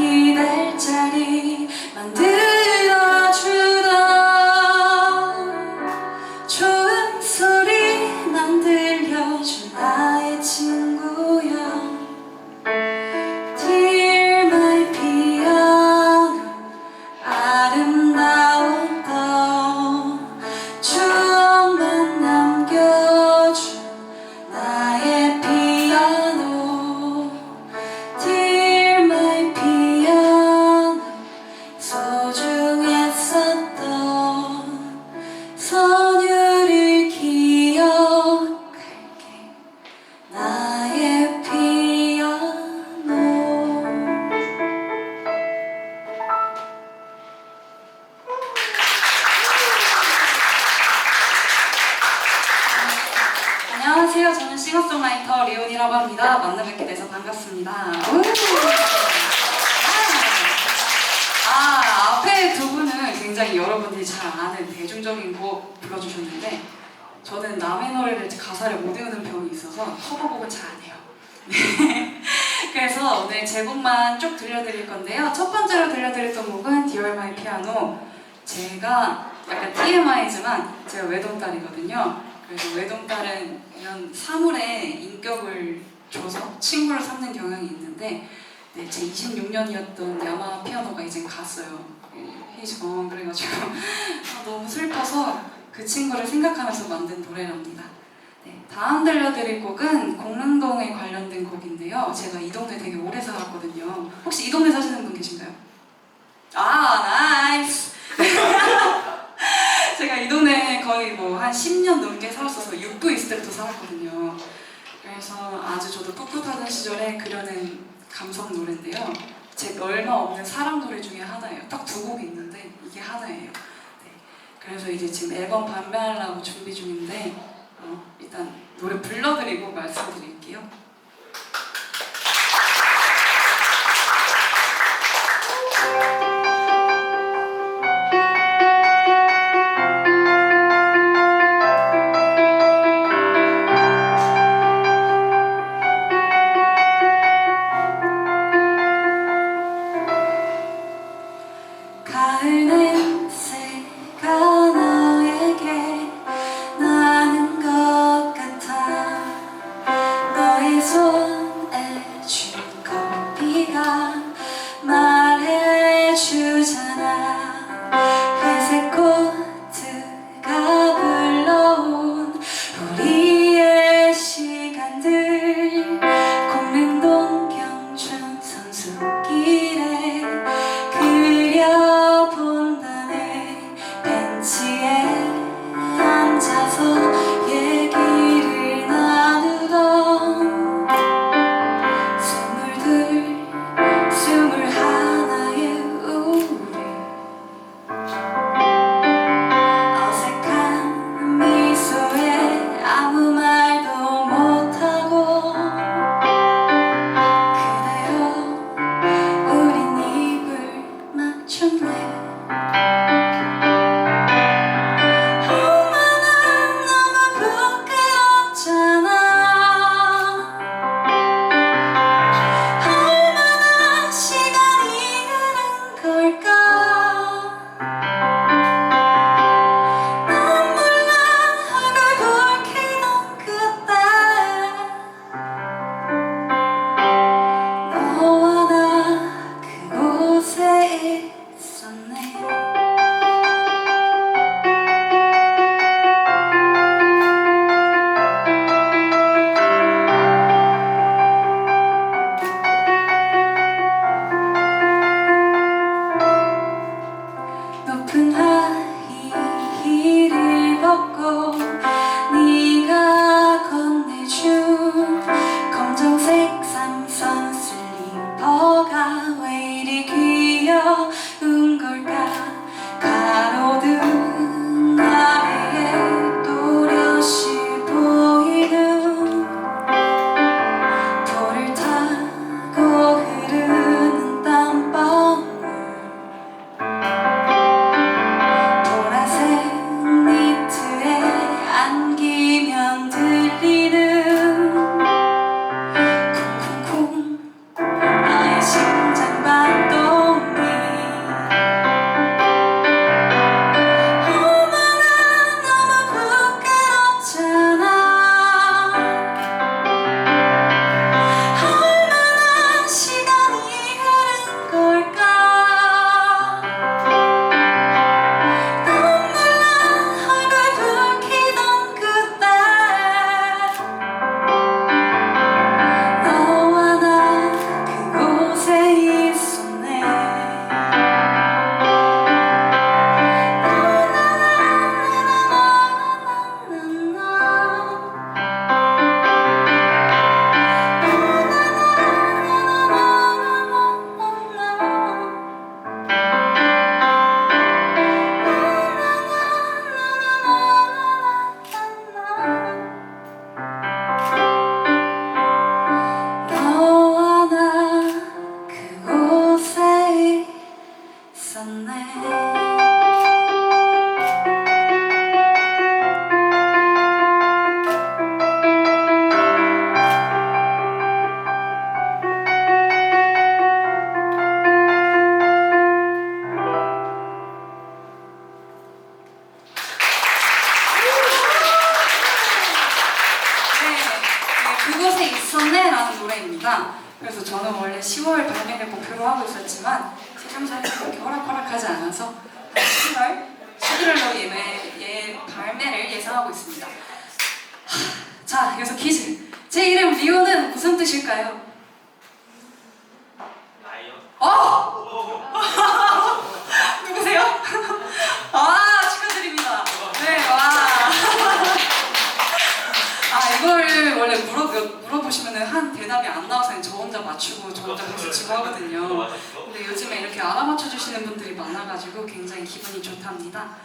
내 들려드릴 건데요. 첫 번째로 들려드렸던 곡은 Dear My Piano. 제가 약간 TMI지만 제가 외동딸이거든요. 그래서 외동딸은 이런 사물에 인격을 줘서 친구를 삼는 경향이 있는데 네, 제 26년이었던 야마 피아노가 이제 갔어요. 헤이즈건 그래가지고 아, 너무 슬퍼서 그 친구를 생각하면서 만든 노래랍니다. 네, 다음 들려드릴 곡은 공릉동에 관련된 곡인데요. 제가 이 동네 되게 오래 살았거든요. 혹시 이 동네 사시는 분 계신가요? 아, 나이스! 제가 이 동네 거의 뭐 한 10년 넘게 살았어서 육도 있을 때부터 살았거든요. 그래서 아주 저도 풋풋하던 시절에 그려낸 감성 노래인데요. 제 얼마 없는 사랑 노래 중에 하나예요. 딱 두 곡이 있는데 이게 하나예요. 네. 그래서 이제 지금 앨범 발매하려고 준비 중인데 어, 일단 노래 불러드리고 말씀드릴게요. 목표로 하고 있었지만 세상살이 그렇게 호락호락하지 않아서 11월, 11월로 예매, 예, 발매를 예상하고 있습니다. 하, 자, 그래서 퀴즈. 제 이름 리오는 무슨 뜻일까요? 어! 누구세요? 아, 축하드립니다. 네, 와. 아 이거를 원래 물어 물어보시면은 한 대답이 안 나와서 저 혼자 맞추고 저 혼자 박수 치고 하거든요. 근데 요즘에 이렇게 알아맞혀 주시는 분들이 많아가지고 굉장히 기분이 좋답니다.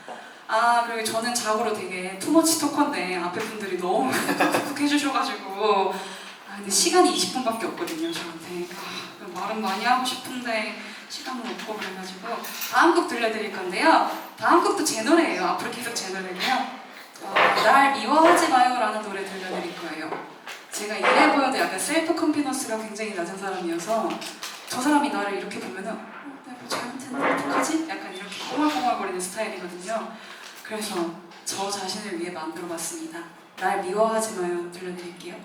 아 그리고 저는 자고로 되게 투머치 토커인데 앞에 분들이 너무 쿡쿡 해주셔가지고 아 근데 시간이 20분밖에 없거든요 저한테 아, 말은 많이 하고 싶은데 시간은 없고 그래가지고 다음 곡 들려드릴 건데요. 다음 곡도 제 노래예요. 앞으로 계속 제 노래고요. 어, 날 미워하지 마요라는 노래 들려드릴 거예요. 제가 이래 보여도 약간 셀프 컨피던스가 굉장히 낮은 사람이어서 저 사람이 나를 이렇게 보면은 어, 내가 뭐 잘못했나 어떡하지? 약간 이렇게 꼬물꼬물거리는 스타일이거든요. 그래서 저 자신을 위해 만들어봤습니다. 날 미워하지 마요 들려드릴게요.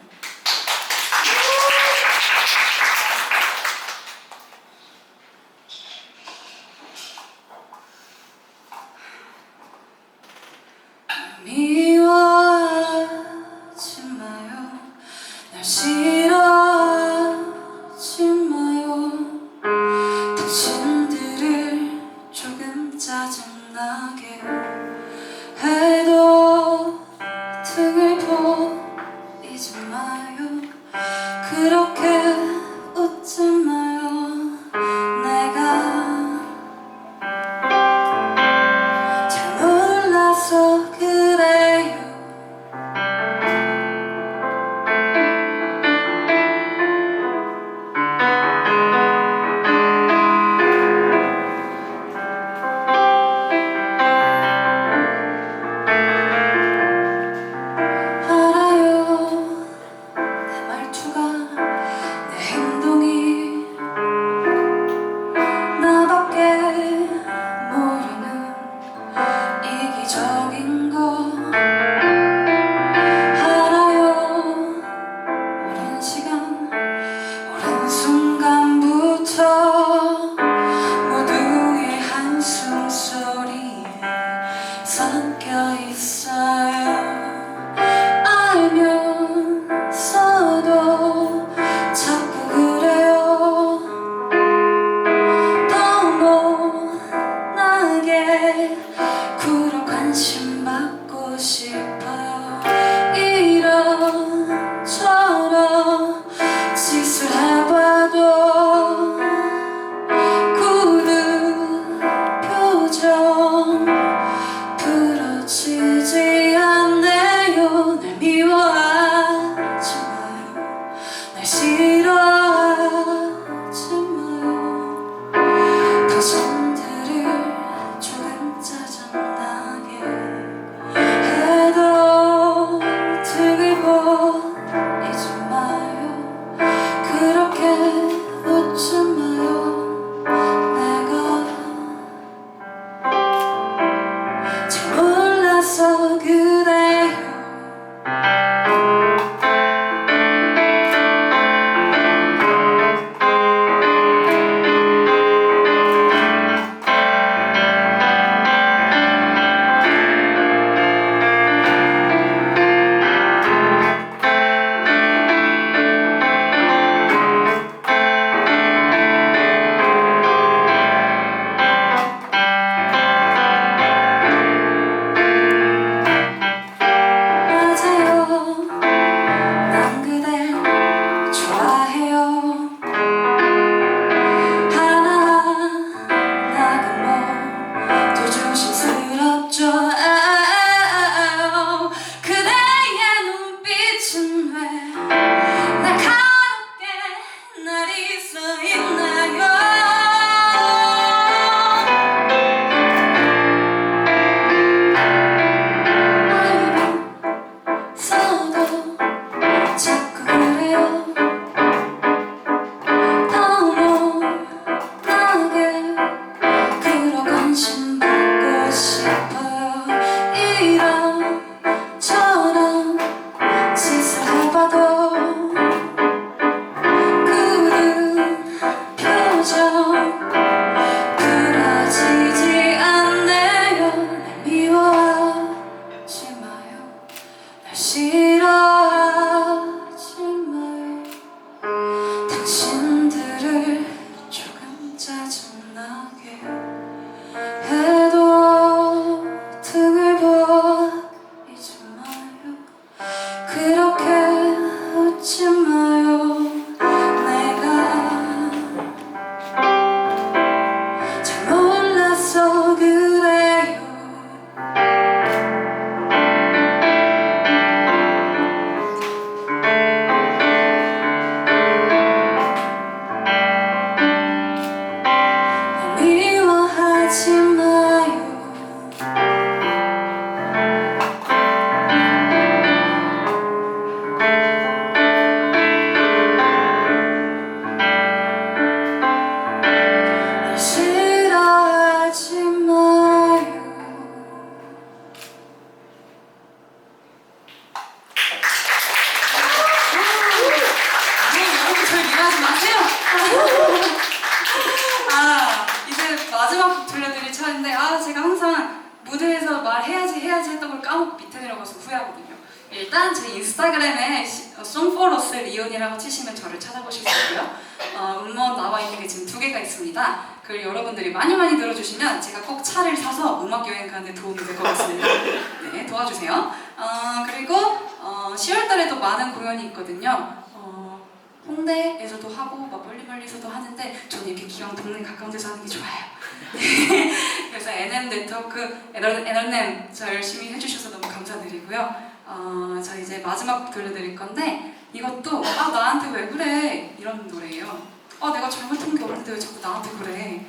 와주세요. 어, 그리고 어, 10월 달에도 많은 공연이 있거든요. 어, 홍대에서도 하고 막 멀리 멀리서도 하는데 저는 이렇게 기왕 동네 가까운 데서 하는 게 좋아요. 네. 그래서 NM 네트워크, NM 저 열심히 해주셔서 너무 감사드리고요. 어, 저 이제 마지막 들려드릴 건데 이것도 아 나한테 왜 그래 이런 노래예요. 아 내가 잘못한 게 없는데 왜 자꾸 나한테 그래.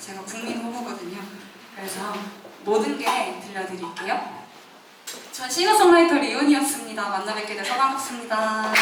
제가 국민 후보거든요. 그래서 모든 게 들려드릴게요. 전 싱어송라이터 리온이었습니다. 만나 뵙게 돼서 반갑습니다.